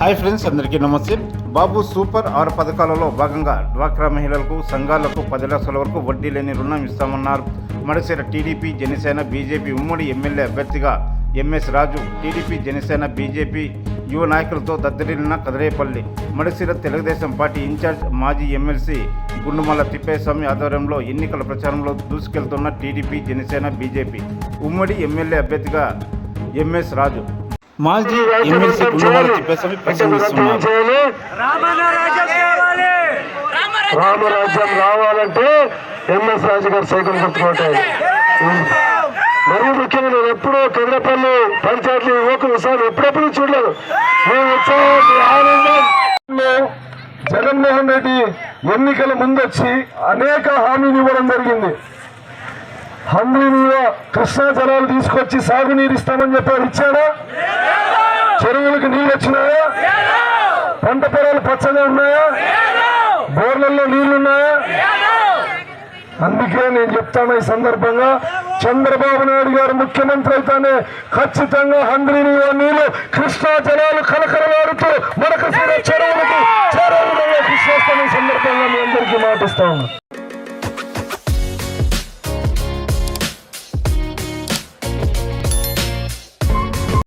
Hi friends అందరికీ నమస్తే. బాబు super ఆరు పథకాలలో భాగంగా డ్వాక్రా మహిళలకు సంఘాలకు పది లక్షల వరకు వడ్డీ లేని రుణం ఇస్తామన్నారు. మడిసిర టీడీపీ జనసేన బీజేపీ ఉమ్మడి ఎమ్మెల్యే అభ్యర్థిగా M S Raju TDP Janasena BJP యువ నాయకులతో దద్దరిల్లిన Kadarepalli. Madisira Telugudesam party in charge మాజీ ఎమ్మెల్సీ గుండుమల్ల తిప్పేస్వామి ఆధ్వర్యంలో ఎన్నికల ప్రచారంలో దూసుకెళ్తున్న టీడీపీ జనసేన బీజేపీ ఉమ్మడి ఎమ్మెల్యే అభ్యర్థిగా ఎంఎస్ రాజు. మాజీ ఎమ్మెల్సీ గుండవాడ తిప్పేస్వామి ప్రసంగిస్తున్నారు రామరాజ్యం రావాలంటే ఎంఎస్ రాజు గారు సైకిల్ గుర్తుకోవాలి మరీ ముఖ్యంగా నేను ఎప్పుడూ కదిరపల్లి పంచాయతీ యువకులు సార్ ఎప్పుడెప్పుడు చూడలేదు. మీ ఉత్సవం ఆనందం జగన్మోహన్ రెడ్డి ఎన్నికల ముందొచ్చి అనేక హామీలు ఇవ్వడం జరిగింది. హండ్రీ కృష్ణా జలాలు తీసుకొచ్చి సాగునీరు ఇస్తామని చెప్పారు ఇచ్చాడా? చెరువులకు నీళ్ళు వచ్చినాయా? పంట పొలాలు పచ్చగా ఉన్నాయా? బోర్లలో నీళ్ళున్నాయా అందుకే నేను చెప్తాను ఈ సందర్భంగా చంద్రబాబు నాయుడు గారు ముఖ్యమంత్రి అయితేనే ఖచ్చితంగా హండ్రీ నీళ్ళు కృష్ణా జలాలు కలకలలాడుతూ మరొకసారి చెరువులకు చేరే కృషి చేస్తాను ఈ సందర్భంగా మీ అందరికీ మాటిస్తా ఉన్నాను